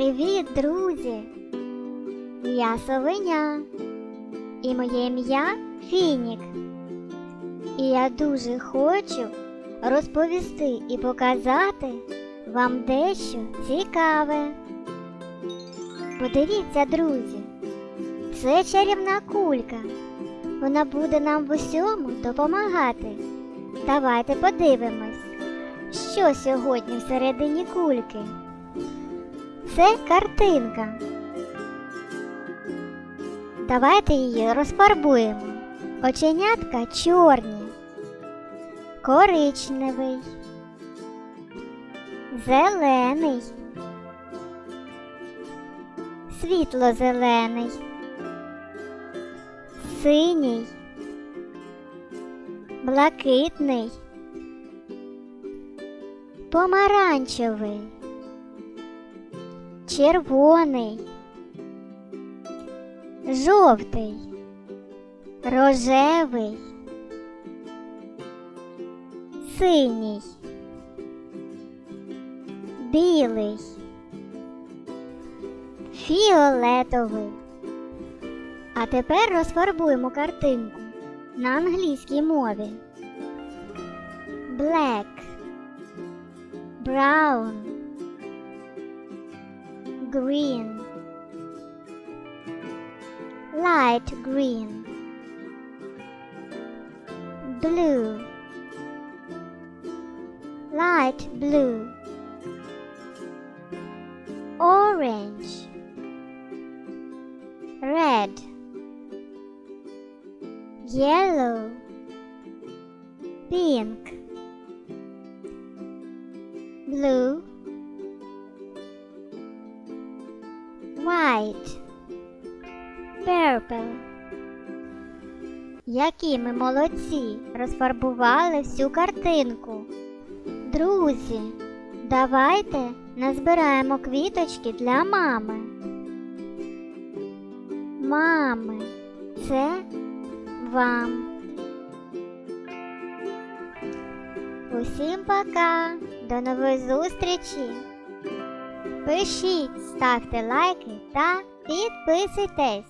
Привіт, друзі! Я совеня, і моє ім'я Фінік. І я дуже хочу розповісти і показати вам дещо цікаве. Подивіться, друзі, це чарівна кулька. Вона буде нам в усьому допомагати. Давайте подивимось, що сьогодні всередині кульки. Це картинка. Давайте її розфарбуємо. Оченятка чорні, коричневий, зелений, світло-зелений, синій, блакитний, помаранчевий червоний, жовтий, рожевий, синій, білий, фіолетовий. А тепер розфарбуємо картинку на англійській мові. Black, brown, green, light green, blue, light blue, orange, red, yellow, pink, blue, white, purple. Які ми молодці розфарбували всю картинку. Друзі, давайте назбираємо квіточки для мами. Мами, це вам. Усім пока, до нової зустрічі! Пишіть, ставте лайки та підписуйтесь.